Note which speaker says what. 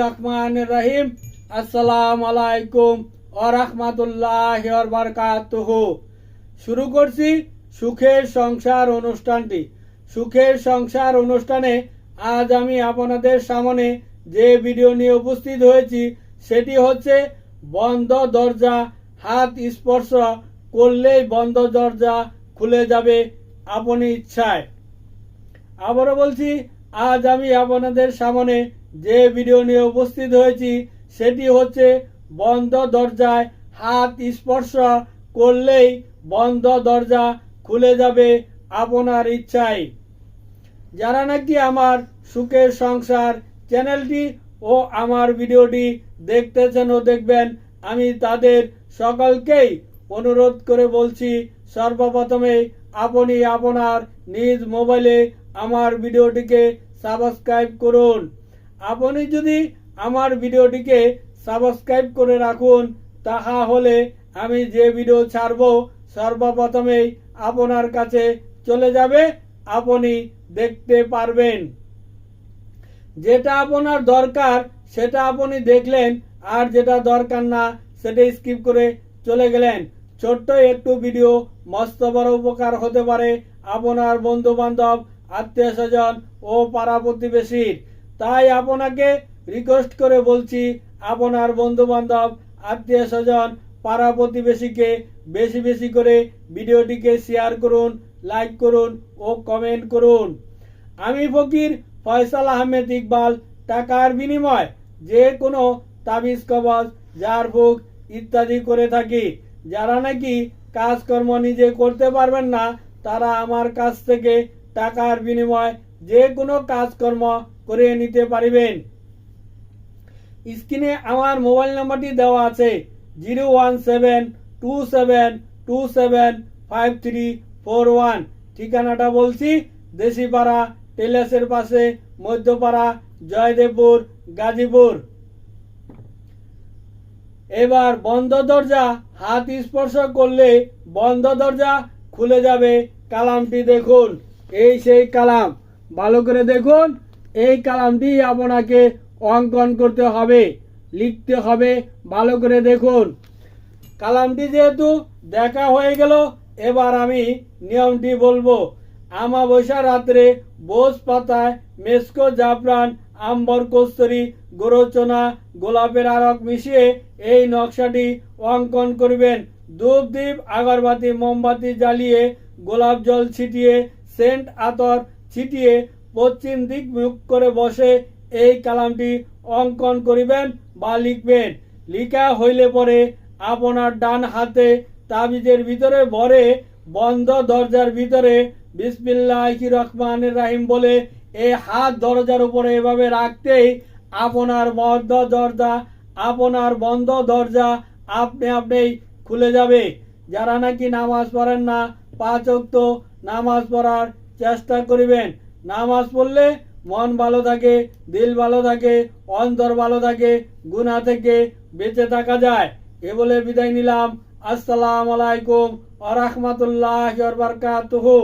Speaker 1: রহমান রহিম আসসালাম আলাইকুম ও রহমাতুল্লাহ বারকাতুহ শুরু করছি সুখের সংসার অনুষ্ঠানটি। সুখের সংসার অনুষ্ঠানে আজ আমি আপনাদের সামনে যে ভিডিও নিয়ে উপস্থিত হয়েছি, সেটি হচ্ছে বন্ধ দরজা, হাত স্পর্শ করলেই বন্ধ দরজা খুলে যাবে আপনি ইচ্ছায়। আবারও বলছি, আজ আমি আপনাদের সামনে যে ভিডিও নিয়ে উপস্থিত হয়েছি, সেটি হচ্ছে বন্ধ দরজায় হাত স্পর্শ করলেই বন্ধ দরজা খুলে যাবে আপনার ইচ্ছায়। যারা নাকি আমার সুখের সংসার চ্যানেলটি ও আমার ভিডিওটি দেখতেছেন ও দেখবেন, আমি তাদের সকলকেই অনুরোধ করে বলছি, সর্বপ্রথমে আপনি আপনার নিজ মোবাইলে আমার ভিডিওটিকে সাবস্ক্রাইব করুন। আপনি যদি আমার ভিডিওটিকে সাবস্ক্রাইব করে রাখুন তাহা হলে আমি যে ভিডিও ছাড়ব, সর্বপ্রথমেই আপনার কাছে চলে যাবে, আপনি দেখতে পারবেন। যেটা আপনার দরকার, সেটা আপনি দেখলেন, আর যেটা দরকার না, সেটা স্কিপ করে চলে গেলেন। ছোট্ট একটু ভিডিও, মস্ত বড় উপকার হতে পারে আপনার বন্ধু বান্ধব আত্মীয় স্বজন ও পাড়া প্রতিবেশীর। তাই আপনাকে রিকোয়েস্ট করে বলছি, আপনার বন্ধু বান্ধব আত্মীয় স্বজন, পাড়া প্রতিবেশীকে বেশি বেশি করে ভিডিওটিকে শেয়ার করুন লাইক করুন ও কমেন্ট করুন। আমি ফকির ফয়সাল আহমেদ ইকবাল, টাকার বিনিময় যে কোনো তাবিজ, কবজ ঝাড়ফুঁক ইত্যাদি করে থাকি। যারা নাকি কাজকর্ম নিজে করতে পারবেন না, তারা আমার কাছ থেকে টাকার বিনিময় যে কোনো কাজকর্ম করে নিতে পারিবেন। স্ক্রিনে আমার মোবাইল নাম্বারটি দেওয়া আছে, zero one seven two seven two seven five three four one. ঠিকানাটা বলছি, দেশিপাড়া, টেলাসের পাশে, মধ্যপাড়া, জয়দেবপুর, গাজীপুর। এবার বন্ধ দরজা, হাত স্পর্শ করলে বন্ধ দরজা খুলে যাবে। কালামটি দেখুন, এই সেই কালাম। ভালো করে দেখুন, এই কালামটি আপনাকে অঙ্কন করতে হবে, লিখতে হবে, ভালো করে দেখুন। কালামটি যেহেতু দেখা হয়ে গেল, এবার আমি নিয়মটি বলব। আমাবস্যা রাত্রে বোস পাতায় মেসকো, জাফরান, আম্বর, কস্তরি, গোরচনা, গোলাপের আরক মিশিয়ে এই নকশাটি অঙ্কন করবেন। ধূপ দ্বীপ আগরবাতি, মোমবাতি জ্বালিয়ে গোলাপ জল ছিটিয়ে সেন্ট আতর ছিটিয়ে পশ্চিম দিক মুখ করে বসে এই কালামটি অঙ্কন করিবেন বা লিখবেন। লিখা হইলে পরে আপনার ডান হাতে তাবিজের ভিতরে ভরে বন্ধ দরজার ভিতরে বিসমিল্লাহ রহমান রাহিম বলে এই হাত দরজার উপরে এভাবে রাখতেই আপনার বন্ধ দরজা, আপনার বন্ধ দরজা আপনি আপনি খুলে যাবে। যারা নাকি নামাজ পড়েন না, পাঁচ অক্ত নামাজ পড়ার চেষ্টা করিবেন। নামাজ পড়লে মন ভালো থাকে, দিল ভালো থাকে, অন্তর ভালো থাকে গুণা থেকে বেঁচে থাকা যায়। এ বলে বিদায় নিলাম। আসসালাম আলাইকুম আ রহমতুল্লাহ বারকাতুহু।